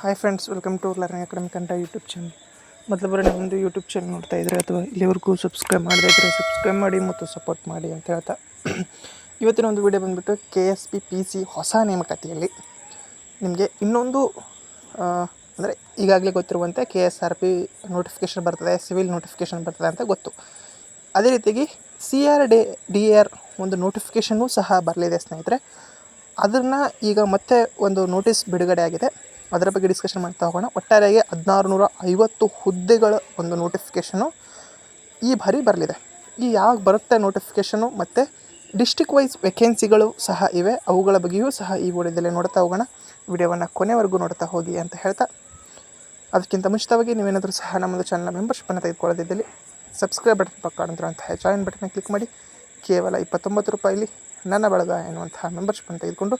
Hi friends welcome to learning academy ಕಂಡ YouTube channel ಮೊದಲು ಬರೋ ಒಂದು ಯೂಟ್ಯೂಬ್ ಚಾನಲ್ ನೋಡ್ತಾ ಇದ್ರೆ ಅಥವಾ ಇಲ್ಲಿವರೆಗೂ ಸಬ್ಸ್ಕ್ರೈಬ್ ಮಾಡದೇ ಇದ್ದರೆ ಸಬ್ಸ್ಕ್ರೈಬ್ ಮಾಡಿ ಮತ್ತು ಸಪೋರ್ಟ್ ಮಾಡಿ ಅಂತ ಹೇಳ್ತಾ. ಇವತ್ತಿನ ಒಂದು ವಿಡಿಯೋ ಬಂದುಬಿಟ್ಟು K S P P C ಹೊಸ ನೇಮಕಾತಿಯಲ್ಲಿ ನಿಮಗೆ ಇನ್ನೊಂದು ಅಂದರೆ ಈಗಾಗಲೇ ಗೊತ್ತಿರುವಂತೆ K S R P notification ಬರ್ತದೆ ಸಿವಿಲ್ ನೋಟಿಫಿಕೇಷನ್ ಬರ್ತದೆ ಅಂತ ಗೊತ್ತು. ಅದೇ ರೀತಿಯಾಗಿ C R D D R ಒಂದು ನೋಟಿಫಿಕೇಷನ್ನು ಸಹ ಬರಲಿದೆ ಸ್ನೇಹಿತರೆ. ಅದನ್ನು ಈಗ ಮತ್ತೆ ಒಂದು ನೋಟಿಸ್ ಬಿಡುಗಡೆ ಆಗಿದೆ. ಅದರ ಬಗ್ಗೆ ಡಿಸ್ಕಷನ್ ಮಾಡ್ತಾ ಹೋಗೋಣ. ಒಟ್ಟಾರೆಯಾಗಿ ಹದಿನಾರು ನೂರ ಐವತ್ತು ಹುದ್ದೆಗಳ ಒಂದು ನೋಟಿಫಿಕೇಷನು ಈ ಬಾರಿ ಬರಲಿದೆ. ಈ ಯಾವಾಗ ಬರುತ್ತೆ ನೋಟಿಫಿಕೇಷನು ಮತ್ತು ಡಿಸ್ಟಿಕ್ ವೈಸ್ ವೇಕೆನ್ಸಿಗಳು ಸಹ ಇವೆ. ಅವುಗಳ ಬಗ್ಗೆಯೂ ಸಹ ಈ ವಿಡಿಯೋದಲ್ಲಿ ನೋಡ್ತಾ ಹೋಗೋಣ. ವಿಡಿಯೋವನ್ನು ಕೊನೆವರೆಗೂ ನೋಡ್ತಾ ಹೋಗಿ ಅಂತ ಹೇಳ್ತಾ. ಅದಕ್ಕಿಂತ ಮುಂಚಿತವಾಗಿ ನೀವೇನಾದರೂ ಸಹ ನಮ್ಮದು ಚಾನಲ್ನ ಮೆಂಬರ್ಶಿಪ್ಪನ್ನು ತೆಗೆದುಕೊಳ್ಳೋದಿದ್ದಲ್ಲಿ ಸಬ್ಸ್ಕ್ರೈಬ್ ಬಟನ್ ಪಕ್ಕ ಕಾಣುತ್ತಿರುವಂತಹ ಜಾಯಿನ್ ಬಟನ್ನ ಕ್ಲಿಕ್ ಮಾಡಿ. ಕೇವಲ ಇಪ್ಪತ್ತೊಂಬತ್ತು ರೂಪಾಯಿಲಿ ನನ್ನ ಬಳಗ ಎನ್ನುವಂತಹ ಮೆಂಬರ್ಶಿಪ್ಪನ್ನು ತೆಗೆದುಕೊಂಡು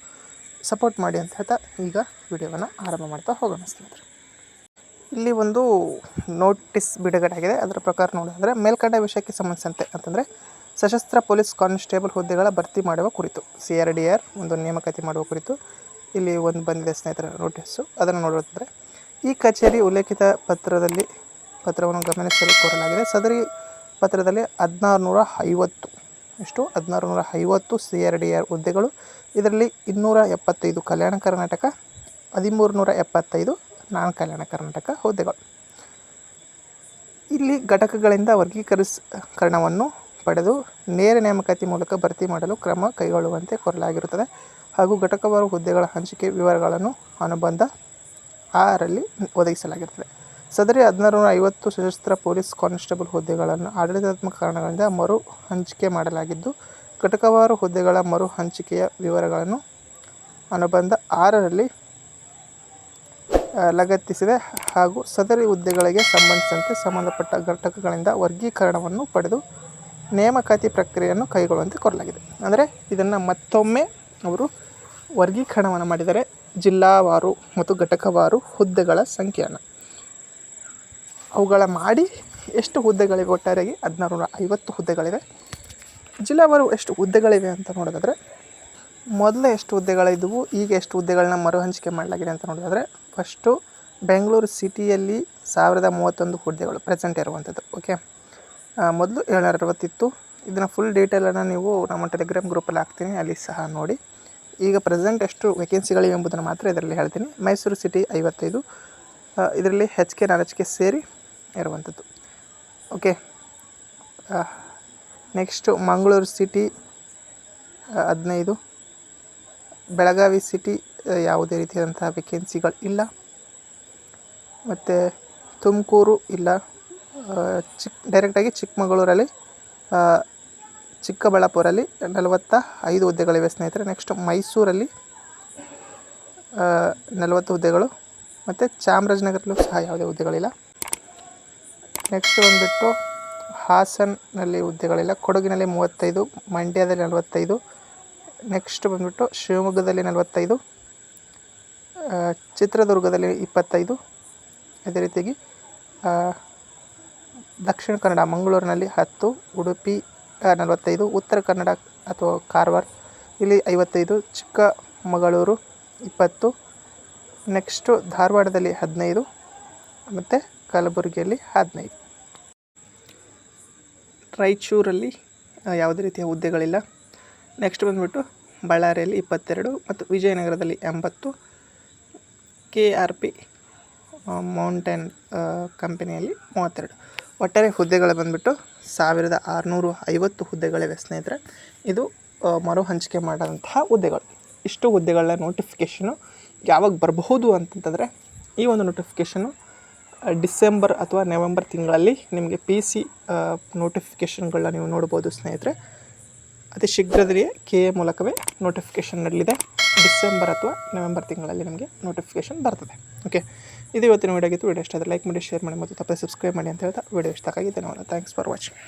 ಸಪೋರ್ಟ್ ಮಾಡಿ ಅಂತ ಹೇಳ್ತಾ ಈಗ ವಿಡಿಯೋವನ್ನು ಆರಂಭ ಮಾಡ್ತಾ ಹೋಗೋಣ ಸ್ನೇಹಿತರೆ. ಇಲ್ಲಿ ಒಂದು ನೋಟಿಸ್ ಬಿಡುಗಡೆ ಆಗಿದೆ ಅದರ ಪ್ರಕಾರ ನೋಡೋದಾದರೆ ಮೇಲ್ಕಂಡ ವಿಷಯಕ್ಕೆ ಸಂಬಂಧಿಸಿದಂತೆ ಅಂತಂದರೆ ಸಶಸ್ತ್ರ ಪೊಲೀಸ್ ಕಾನ್ಸ್ಟೇಬಲ್ ಹುದ್ದೆಗಳ ಭರ್ತಿ ಮಾಡುವ ಕುರಿತು, ಸಿ ಆರ್ ಡಿ ಆರ್ ಒಂದು ನೇಮಕಾತಿ ಮಾಡುವ ಕುರಿತು ಇಲ್ಲಿ ಒಂದು ಬಂದಿದೆ ಸ್ನೇಹಿತರ ನೋಟಿಸ್ಸು ಅದನ್ನು ನೋಡೋದಾದರೆ ಈ ಕಚೇರಿ ಉಲ್ಲೇಖಿತ ಪತ್ರದಲ್ಲಿ ಪತ್ರವನ್ನು ಗಮನಿಸಲು ಕೋರಲಾಗಿದೆ. ಸದರಿ ಪತ್ರದಲ್ಲಿ ಹದಿನಾರು ನೂರ ಐವತ್ತು ಎಷ್ಟು ಹದಿನಾರು ನೂರ ಐವತ್ತು ಸಿ ಆರ್ ಡಿ ಆರ್ ಹುದ್ದೆಗಳು. ಇದರಲ್ಲಿ ಇನ್ನೂರ ಎಪ್ಪತ್ತೈದು ಕಲ್ಯಾಣ ಕರ್ನಾಟಕ ಹದಿಮೂರು ನೂರ ಎಪ್ಪತ್ತೈದು ನಾನ್ ಕಲ್ಯಾಣ ಕರ್ನಾಟಕ ಹುದ್ದೆಗಳು. ಇಲ್ಲಿ ಘಟಕಗಳಿಂದ ವರ್ಗೀಕರಿಸಕರಣವನ್ನು ಪಡೆದು ನೇರ ನೇಮಕಾತಿ ಮೂಲಕ ಭರ್ತಿ ಮಾಡಲು ಕ್ರಮ ಕೈಗೊಳ್ಳುವಂತೆ ಕೋರಲಾಗಿರುತ್ತದೆ. ಹಾಗೂ ಘಟಕವಾರು ಹುದ್ದೆಗಳ ಹಂಚಿಕೆ ವಿವರಗಳನ್ನು ಅನುಬಂಧ ಆರಲ್ಲಿ ಒದಗಿಸಲಾಗಿರುತ್ತದೆ. ಸದರಿ ಹದಿನಾರು ನೂರ ಐವತ್ತು ಸಶಸ್ತ್ರ ಪೊಲೀಸ್ ಕಾನ್ಸ್ಟೇಬಲ್ ಹುದ್ದೆಗಳನ್ನು ಆಡಳಿತಾತ್ಮಕ ಕಾರಣಗಳಿಂದ ಮರು ಹಂಚಿಕೆ ಮಾಡಲಾಗಿದ್ದು ಘಟಕವಾರು ಹುದ್ದೆಗಳ ಮರು ಹಂಚಿಕೆಯ ವಿವರಗಳನ್ನು ಅನುಬಂಧ ಆರರಲ್ಲಿ ಲಗತ್ತಿಸಿದೆ. ಹಾಗೂ ಸದರಿ ಹುದ್ದೆಗಳಿಗೆ ಸಂಬಂಧಿಸಿದಂತೆ ಸಂಬಂಧಪಟ್ಟ ಘಟಕಗಳಿಂದ ವರ್ಗೀಕರಣವನ್ನು ಪಡೆದು ನೇಮಕಾತಿ ಪ್ರಕ್ರಿಯೆಯನ್ನು ಕೈಗೊಳ್ಳುವಂತೆ ಕೋರಲಾಗಿದೆ. ಅಂದರೆ, ಇದನ್ನು ಮತ್ತೊಮ್ಮೆ ಅವರು ವರ್ಗೀಕರಣವನ್ನು ಮಾಡಿದರೆ ಜಿಲ್ಲಾವಾರು ಮತ್ತು ಘಟಕವಾರು ಹುದ್ದೆಗಳ ಸಂಖ್ಯೆಯನ್ನು. ಅವುಗಳ ಮಾಡಿ ಎಷ್ಟು ಹುದ್ದೆಗಳಿವೆ ಒಟ್ಟಾರೆಯಾಗಿ? ಹದಿನಾರು ನೂರ ಐವತ್ತು ಹುದ್ದೆಗಳಿವೆ ಜಿಲ್ಲಾವಾರು ಎಷ್ಟು ಹುದ್ದೆಗಳಿವೆ ಅಂತ ನೋಡೋದಾದರೆ, ಮೊದಲೇ ಎಷ್ಟು ಹುದ್ದೆಗಳಿದ್ದವು ಈಗ ಎಷ್ಟು ಹುದ್ದೆಗಳನ್ನ ಮರು ಹಂಚಿಕೆ ಮಾಡಲಾಗಿದೆ ಅಂತ ನೋಡೋದಾದರೆ ಫಸ್ಟು ಬೆಂಗಳೂರು ಸಿಟಿಯಲ್ಲಿ ಸಾವಿರದ ಮೂವತ್ತೊಂದು ಹುದ್ದೆಗಳು ಪ್ರೆಸೆಂಟ್ ಇರುವಂಥದ್ದು ಓಕೆ ಮೊದಲು ಏಳ್ನೂರ ಅರವತ್ತಿತ್ತು. ಇದನ್ನು ಫುಲ್ ಡೀಟೇಲನ್ನು ನೀವು ನಮ್ಮ ಟೆಲಿಗ್ರಾಮ್ ಗ್ರೂಪಲ್ಲಿ ಹಾಕ್ತೀನಿ, ಅಲ್ಲಿ ಸಹ ನೋಡಿ. ಈಗ ಪ್ರೆಸೆಂಟ್ ಎಷ್ಟು ವೇಕೆನ್ಸಿಗಳಿವೆ ಎಂಬುದನ್ನು ಮಾತ್ರ ಇದರಲ್ಲಿ ಹೇಳ್ತೀನಿ. ಮೈಸೂರು ಸಿಟಿ ಐವತ್ತೈದು ಇದರಲ್ಲಿ H K non H K ಸೇರಿ ಇರುವಂಥದ್ದು. ಓಕೆ ನೆಕ್ಸ್ಟು ಮಂಗಳೂರು ಸಿಟಿ ಹದಿನೈದು. ಬೆಳಗಾವಿ ಸಿಟಿ ಯಾವುದೇ ರೀತಿಯಾದಂಥ ವೇಕೆನ್ಸಿಗಳು ಇಲ್ಲ. ಮತ್ತು ತುಮಕೂರು ಇಲ್ಲ. ಚಿಕ್ ಡೈರೆಕ್ಟಾಗಿ ಚಿಕ್ಕಮಗಳೂರಲ್ಲಿ ಚಿಕ್ಕಬಳ್ಳಾಪುರಲ್ಲಿ ನಲವತ್ತ ಐದು ಹುದ್ದೆಗಳಿವೆ ಸ್ನೇಹಿತರೆ. ನೆಕ್ಸ್ಟ್ ಮೈಸೂರಲ್ಲಿ ನಲವತ್ತು ಹುದ್ದೆಗಳು. ಮತ್ತು ಚಾಮರಾಜನಗರಲ್ಲೂ ಸಹ ಯಾವುದೇ ಹುದ್ದೆಗಳಿಲ್ಲ. ನೆಕ್ಸ್ಟ್ ಬಂದುಬಿಟ್ಟು ಹಾಸನಲ್ಲಿ ಹುದ್ದೆಗಳಿಲ್ಲ. ಕೊಡಗಿನಲ್ಲಿ ಮೂವತ್ತೈದು, ಮಂಡ್ಯದಲ್ಲಿ ನಲವತ್ತೈದು. ನೆಕ್ಸ್ಟ್ ಬಂದುಬಿಟ್ಟು ಶಿವಮೊಗ್ಗದಲ್ಲಿ ನಲವತ್ತೈದು ಚಿತ್ರದುರ್ಗದಲ್ಲಿ ಇಪ್ಪತ್ತೈದು. ಅದೇ ರೀತಿಯಾಗಿ ದಕ್ಷಿಣ ಕನ್ನಡ ಮಂಗಳೂರಿನಲ್ಲಿ ಹತ್ತು, ಉಡುಪಿ ನಲವತ್ತೈದು, ಉತ್ತರ ಕನ್ನಡ ಅಥವಾ ಕಾರವಾರ ಇಲ್ಲಿ ಐವತ್ತೈದು, ಚಿಕ್ಕಮಗಳೂರು ಇಪ್ಪತ್ತು. ನೆಕ್ಸ್ಟು ಧಾರವಾಡದಲ್ಲಿ ಹದಿನೈದು. ಮತ್ತು ಕಲಬುರಗಿಯಲ್ಲಿ ಹದಿನೈದು. ರಾಯಚೂರಲ್ಲಿ ಯಾವುದೇ ರೀತಿಯ ಹುದ್ದೆಗಳಿಲ್ಲ. ನೆಕ್ಸ್ಟ್ ಬಂದುಬಿಟ್ಟು ಬಳ್ಳಾರಿಯಲ್ಲಿ ಇಪ್ಪತ್ತೆರಡು ಮತ್ತು ವಿಜಯನಗರದಲ್ಲಿ ಎಂಬತ್ತು. ಕೆ ಆರ್ ಪಿ ಮೌಂಟೇನ್ ಕಂಪನಿಯಲ್ಲಿ ಮೂವತ್ತೆರಡು. ಒಟ್ಟಾರೆ ಹುದ್ದೆಗಳು ಬಂದುಬಿಟ್ಟು ಸಾವಿರದ ಆರುನೂರು ಐವತ್ತು ಹುದ್ದೆಗಳಿವೆ ಸ್ನೇಹಿತರೆ. ಇದು ಮರು ಹಂಚಿಕೆ ಮಾಡಿದಂತಹ ಹುದ್ದೆಗಳು. ಇಷ್ಟು ಹುದ್ದೆಗಳ ನೋಟಿಫಿಕೇಷನು ಯಾವಾಗ ಬರಬಹುದು ಅಂತಂತಂದರೆ ಈ ಒಂದು ನೋಟಿಫಿಕೇಷನು ಡಿಸೆಂಬರ್ ಅಥವಾ ನವೆಂಬರ್ ತಿಂಗಳಲ್ಲಿ ನಿಮಗೆ ಪಿ ಸಿ ನೋಟಿಫಿಕೇಷನ್ಗಳನ್ನ ನೀವು ನೋಡ್ಬೋದು ಸ್ನೇಹಿತರೆ. ಅತಿ ಶೀಘ್ರದಲ್ಲಿಯೇ ಕೆ ಎ ಮೂಲಕವೇ ನೋಟಿಫಿಕೇಷನ್ ನಡಲಿದೆ ಡಿಸೆಂಬರ್ ಅಥವಾ ನವೆಂಬರ್ ತಿಂಗಳಲ್ಲಿ ನಿಮಗೆ ನೋಟಿಫಿಕೇಷನ್ ಬರ್ತದೆ. ಓಕೆ ಇದು ಇವತ್ತಿನ ವೀಡಿಯೋ ಆಗಿತ್ತು. ವೀಡಿಯೋ ಇಷ್ಟ ಆದರೆ ಲೈಕ್ ಮಾಡಿ ಶೇರ್ ಮಾಡಿ ಮತ್ತು ತಪ್ಪದೆ ಸಬ್ಸ್ಕ್ರೈಬ್ ಮಾಡಿ ಅಂತ ಹೇಳ್ತಾ ವೀಡಿಯೋ ಇಷ್ಟ ಆಗಿ ಧನ್ಯವಾದ. Thanks for watching